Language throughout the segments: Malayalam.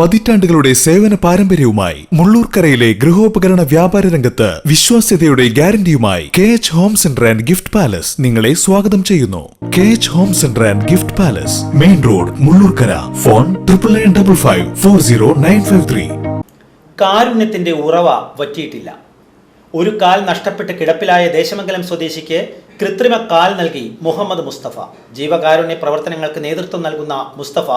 പതിറ്റാണ്ടുകളുടെ സേവന പാരമ്പര്യവുമായി മുള്ളൂർക്കരയിലെ ഗൃഹോപകരണ വ്യാപാര രംഗത്ത് വിശ്വാസ്യതയുടെ ഗ്യാരണ്ടിയുമായി K H home centre and gift palace നിങ്ങളെ സ്വാഗതം ചെയ്യുന്നു. K H home centre and gift palace main road Mullurkara. Phone triple nine double five four zero nine five three കാരുണ്യത്തിന്റെ ഉറവ വറ്റിയിട്ടില്ല. ഒരു കാൽ നഷ്ടപ്പെട്ട് കിടപ്പിലായ ദേശമംഗലം സ്വദേശിക്ക് കൃത്രിമ കാൽ നൽകി മുഹമ്മദ് മുസ്തഫ. ജീവകാരുണ്യ പ്രവർത്തനങ്ങൾക്ക് നേതൃത്വം നൽകുന്ന മുസ്തഫ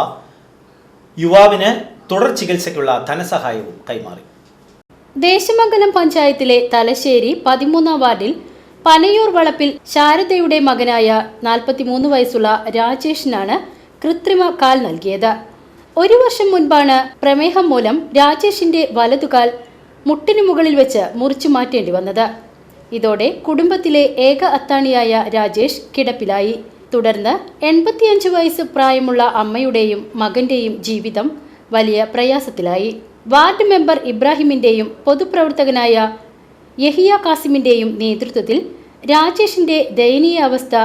യുവാവിന് തുടർ ചികിത്സയ്ക്കുള്ള ധനസഹായവും കൈമാറി. ദേശമംഗലം പഞ്ചായത്തിലെ തലശ്ശേരി പതിമൂന്നാം വാർഡിൽ പനയൂർ വളപ്പിൽ ശാരദയുടെ മകനായ നാൽപ്പത്തിമൂന്ന് വയസ്സുള്ള രാജേഷിനാണ് കൃത്രിമ കാൽ നൽകിയത്. ഒരു വർഷം മുൻപാണ് പ്രമേഹം മൂലം രാജേഷിന്റെ വലതുകാൽ മുട്ടിനു മുകളിൽ വെച്ച് മുറിച്ചു മാറ്റേണ്ടി വന്നത്. ഇതോടെ കുടുംബത്തിലെ ഏക അത്താണിയായ രാജേഷ് കിടപ്പിലായി. തുടർന്ന് എൺപത്തിയഞ്ച് വയസ്സ് പ്രായമുള്ള അമ്മയുടെയും മകന്റെയും ജീവിതം വലിയ പ്രയാസത്തിലായി. വാർഡ് മെമ്പർ ഇബ്രാഹിമിന്റെയും പൊതുപ്രവർത്തകനായ യഹിയ കാസിമിന്റെയും നേതൃത്വത്തിൽ രാജേഷിന്റെ ദയനീയ അവസ്ഥ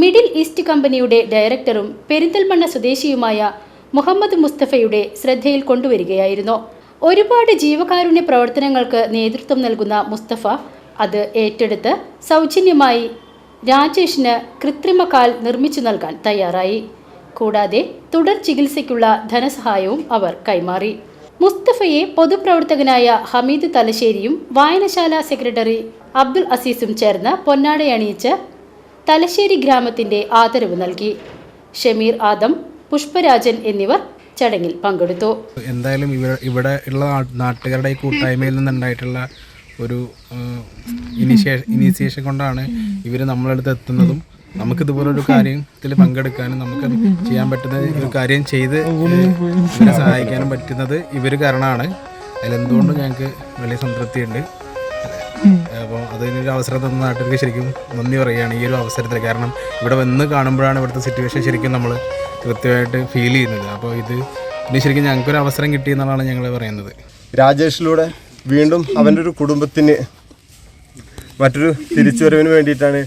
മിഡിൽ ഈസ്റ്റ് കമ്പനിയുടെ ഡയറക്ടറും പെരിന്തൽമണ്ണ സ്വദേശിയുമായ മുഹമ്മദ് മുസ്തഫയുടെ ശ്രദ്ധയിൽ കൊണ്ടുവരികയായിരുന്നു. ഒരുപാട് ജീവകാരുണ്യ പ്രവർത്തനങ്ങൾക്ക് നേതൃത്വം നൽകുന്ന മുസ്തഫ അത് ഏറ്റെടുത്ത് സൗജന്യമായി രാജേഷിന് കൃത്രിമ കാൽ നിർമ്മിച്ചു നൽകാൻ തയ്യാറായി. കൂടാതെ തുടർ ചികിത്സയ്ക്കുള്ള ധനസഹായവും അവർ കൈമാറി. മുസ്തഫയെ പൊതുപ്രവർത്തകനായ ഹമീദ് തലശ്ശേരിയും വായനശാല സെക്രട്ടറി അബ്ദുൽ അസീസും ചേർന്ന് പൊന്നാടയണിയിച്ച് തലശ്ശേരി ഗ്രാമത്തിന്റെ ആദരവ് നൽകി. ഷമീർ ആദം പുഷ്പരാജൻ എന്നിവർ ചടങ്ങിൽ പങ്കെടുത്തു. എന്തായാലും ഇവ ഇവിടെ ഉള്ള നാട്ടുകാരുടെ കൂട്ടായ്മയിൽ നിന്നുണ്ടായിട്ടുള്ള ഒരു ഇനീഷ്യേഷൻ കൊണ്ടാണ് ഇവർ നമ്മളടുത്ത് എത്തുന്നതും നമുക്ക് ഇതുപോലെ ഒരു കാര്യത്തിൽ പങ്കെടുക്കാനും നമുക്ക് ചെയ്യാൻ പറ്റുന്ന ഒരു കാര്യം ചെയ്ത് സഹായിക്കാനും പറ്റുന്നത് ഇവർ കാരണമാണ്. അതിലെന്തുകൊണ്ടും ഞങ്ങൾക്ക് വലിയ സംതൃപ്തിയുണ്ട്. അപ്പോൾ അതിനൊരു അവസരം തന്ന നാട്ടുകാർക്ക് ശരിക്കും നന്ദി പറയുകയാണ് ഈ ഒരു അവസരത്തിൽ. കാരണം ഇവിടെ വന്ന് കാണുമ്പോഴാണ് ഇവിടുത്തെ സിറ്റുവേഷൻ ശരിക്കും നമ്മൾ കൃത്യമായിട്ട് ഫീൽ ചെയ്യുന്നത്. അപ്പോൾ ഇത് ഇനി ശരിക്കും ഞങ്ങൾക്കൊരു അവസരം കിട്ടി എന്നുള്ളതാണ് ഞങ്ങൾ പറയുന്നത്. രാജേഷിലൂടെ വീണ്ടും അവന്റെ ഒരു കുടുംബത്തിന് മറ്റൊരു തിരിച്ചുവരവിന് വേണ്ടിയിട്ടാണ്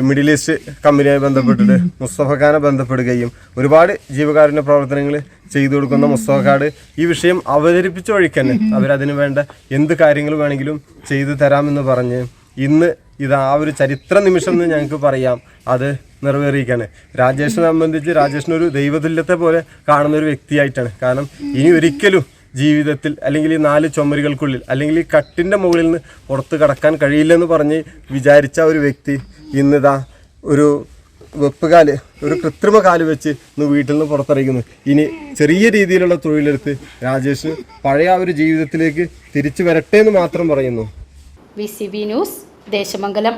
മിഡിൽ ഈസ്റ്റ് കമ്പനിയായി ബന്ധപ്പെട്ടിട്ട് മുസ്തഫ ഖാനെ ബന്ധപ്പെടുകയും ഒരുപാട് ജീവകാരുണ്യ പ്രവർത്തനങ്ങൾ ചെയ്തു കൊടുക്കുന്ന മുസ്തഫ ഖാട് ഈ വിഷയം അവതരിപ്പിച്ച വഴിക്ക് തന്നെ അവരതിന് വേണ്ട എന്ത് കാര്യങ്ങൾ വേണമെങ്കിലും ചെയ്തു തരാമെന്ന് പറഞ്ഞ് ഇന്ന് ഇത് ആ ഒരു ചരിത്ര നിമിഷം എന്ന് ഞങ്ങൾക്ക് പറയാം. അത് നിറവേറിയിക്കാണ് രാജേഷിനെ സംബന്ധിച്ച് രാജേഷിനൊരു ദൈവതുല്യത്തെ പോലെ കാണുന്ന ഒരു വ്യക്തിയായിട്ടാണ്. കാരണം ഇനി ഒരിക്കലും ജീവിതത്തിൽ അല്ലെങ്കിൽ ഈ നാല് ചുമരുകൾക്കുള്ളിൽ അല്ലെങ്കിൽ ഈ കട്ടിന്റെ മുകളിൽ നിന്ന് പുറത്ത് കടക്കാൻ കഴിയില്ലെന്ന് പറഞ്ഞ് വിചാരിച്ച ഒരു വ്യക്തി ഇന്നിതാ ഒരു വെപ്പുകാൽ ഒരു കൃത്രിമ കാൽ വെച്ച് ഇന്ന് വീട്ടിൽ നിന്ന് പുറത്തിറങ്ങുന്നു. ഇനി ചെറിയ രീതിയിലുള്ള തൊഴിലെടുത്ത് രാജേഷ് പഴയ ആ ഒരു ജീവിതത്തിലേക്ക് തിരിച്ചു വരട്ടെ എന്ന് മാത്രം പറയുന്നു. ന്യൂസ് ദേശമംഗലം.